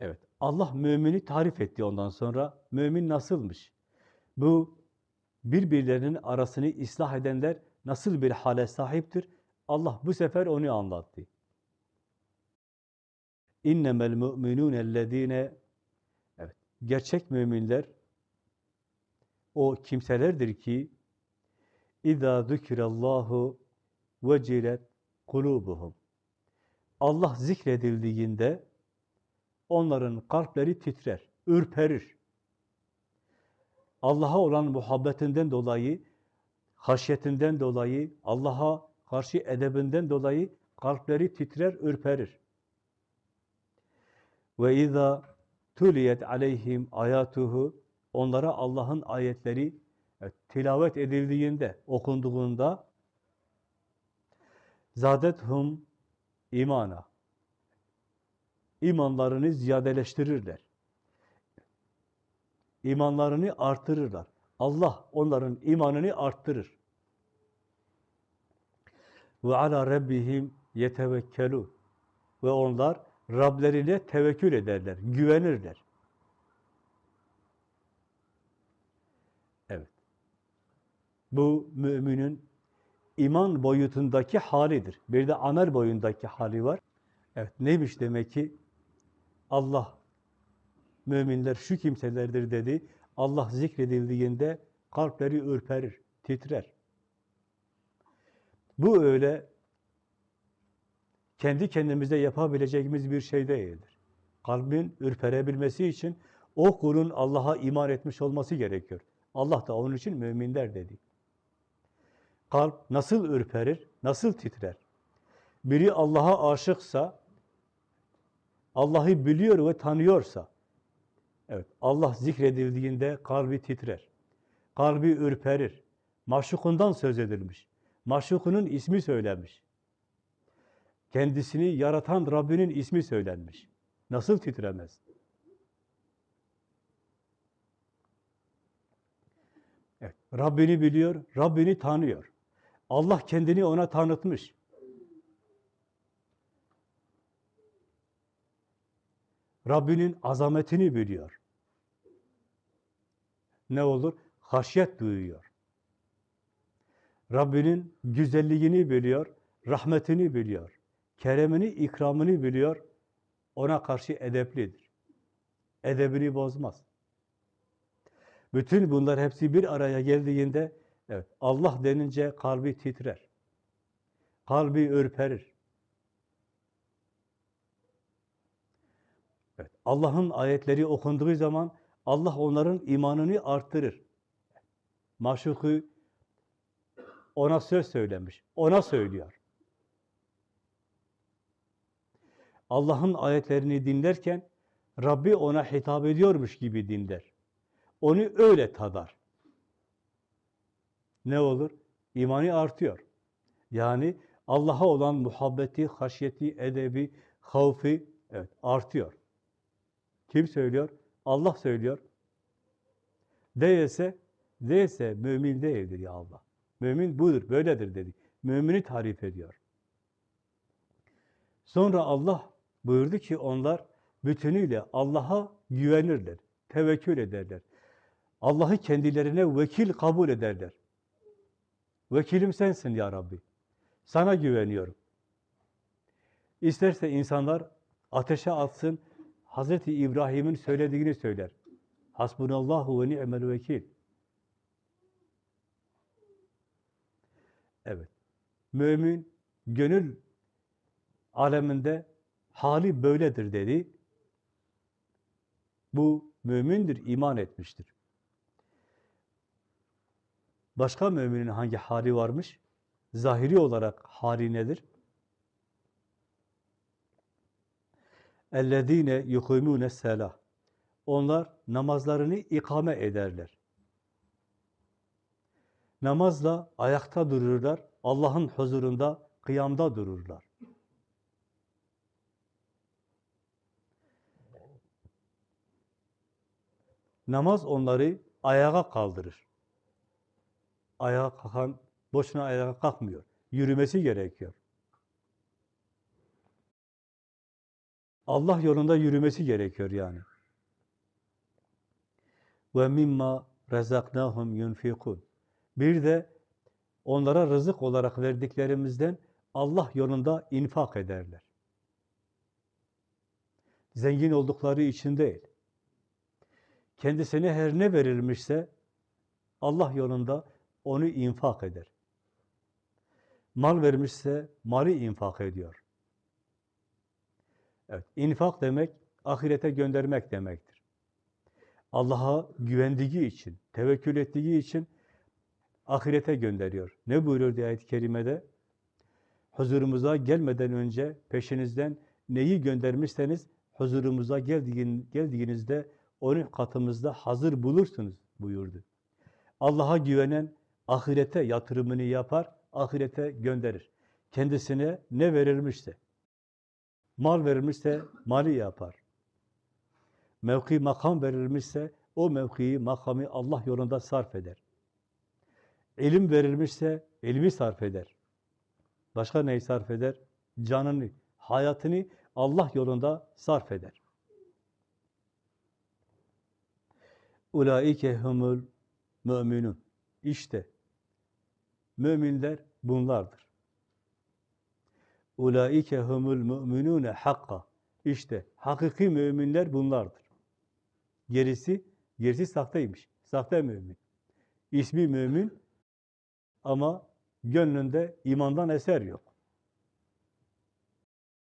Evet, Allah mümini tarif etti ondan sonra. Mümin nasılmış? Bu birbirlerinin arasını ıslah edenler nasıl bir hale sahiptir? Allah bu sefer onu anlattı. İnnemel mu'minûnellezîne Evet, gerçek müminler o kimselerdir ki İzâ zükirallahu vecilet kulubuhum. Allah zikredildiğinde onların kalpleri titrer, ürperir. Allah'a olan muhabbetinden dolayı, haşyetinden dolayı, Allah'a karşı edebinden dolayı kalpleri titrer, ürperir. Ve izâ tuliyet aleyhim ayatuhu onlara Allah'ın ayetleri evet, tilavet edildiğinde, okunduğunda zadethum imana imanlarını ziyadeleştirirler. İmanlarını artırırlar. Allah onların imanını arttırır. Ve ala rabbihim yetevekkelu. Ve onlar Rablerine tevekkül ederler, güvenirler. Evet. Bu müminin iman boyutundaki halidir. Bir de amel boyundaki hali var. Evet, neymiş demek ki? Allah, müminler şu kimselerdir dedi. Allah zikredildiğinde kalpleri ürperir, titrer. Bu öyle kendi kendimize yapabileceğimiz bir şey değildir. Kalbin ürperebilmesi için o kulun Allah'a iman etmiş olması gerekiyor. Allah da onun için müminler dedi. Kalp nasıl ürperir, nasıl titrer? Biri Allah'a aşıksa, Allah'ı biliyor ve tanıyorsa, evet Allah zikredildiğinde kalbi titrer, kalbi ürperir. Maşukundan söz edilmiş, maşukunun ismi söylenmiş. Kendisini yaratan Rabbinin ismi söylenmiş. Nasıl titremez? Evet, Rabbini biliyor, Rabbini tanıyor. Allah kendini ona tanıtmış. Rabbinin azametini biliyor. Ne olur? Haşyet duyuyor. Rabbinin güzelliğini biliyor, rahmetini biliyor, keremini, ikramını biliyor. Ona karşı edeplidir. Edebini bozmaz. Bütün bunlar hepsi bir araya geldiğinde evet Allah denince kalbi titrer. Kalbi ürperir. Evet, Allah'ın ayetleri okunduğu zaman Allah onların imanını arttırır. Maşuku ona söz söylemiş, ona söylüyor. Allah'ın ayetlerini dinlerken Rabbi ona hitap ediyormuş gibi dinler. Onu öyle tadar. Ne olur? İmanı artıyor. Yani Allah'a olan muhabbeti, haşyeti, edebi, havfi evet, artıyor. Kim söylüyor? Allah söylüyor. Değilse, değilse mümin değildir ya Allah. Mümin budur, böyledir dedi. Mümini tarif ediyor. Sonra Allah buyurdu ki onlar bütünüyle Allah'a güvenirler, tevekkül ederler. Allah'ı kendilerine vekil kabul ederler. Vekilim sensin ya Rabbi. Sana güveniyorum. İsterse insanlar ateşe atsın, Hazreti İbrahim'in söylediğini söyler. Hasbunallahu ve ni'mel vekil. Evet. Mümin gönül aleminde hali böyledir dedi. Bu mümindir, iman etmiştir. Başka müminin hangi hali varmış? Zahiri olarak hali nedir? اَلَّذ۪ينَ يُقِيمُونَ السَّلَةِ Onlar namazlarını ikame ederler. Namazla ayakta dururlar, Allah'ın huzurunda, kıyamda dururlar. Namaz onları ayağa kaldırır. Ayağa kalkan, boşuna ayağa kalkmıyor. Yürümesi gerekiyor. Allah yolunda yürümesi gerekiyor yani. Ve mimma razaknahum yunfikun. Bir de onlara rızık olarak verdiklerimizden Allah yolunda infak ederler. Zengin oldukları için değil. Kendisine her ne verilmişse Allah yolunda onu infak eder. Mal vermişse mali infak ediyor. Evet, infak demek ahirete göndermek demektir. Allah'a güvendiği için, tevekkül ettiği için ahirete gönderiyor. Ne buyuruyor diye ayet-i kerimede? Huzurumuza gelmeden önce peşinizden neyi göndermişseniz huzurumuza geldiğin, geldiğinizde onu katımızda hazır bulursunuz buyurdu. Allah'a güvenen ahirete yatırımını yapar, ahirete gönderir. Kendisine ne verilmişse, mal verilmişse mali yapar. Mevki makam verilmişse o mevkiyi, makamı Allah yolunda sarf eder. İlim verilmişse ilmi sarf eder. Başka neyi sarf eder? Canını, hayatını Allah yolunda sarf eder. Ulaike humul müminun. İşte müminler bunlardır. Ulaike humul müminune hakka. İşte hakiki müminler bunlardır. Gerisi, gerisi sahteymiş. Sahte mümin. İsmi mümin ama gönlünde imandan eser yok.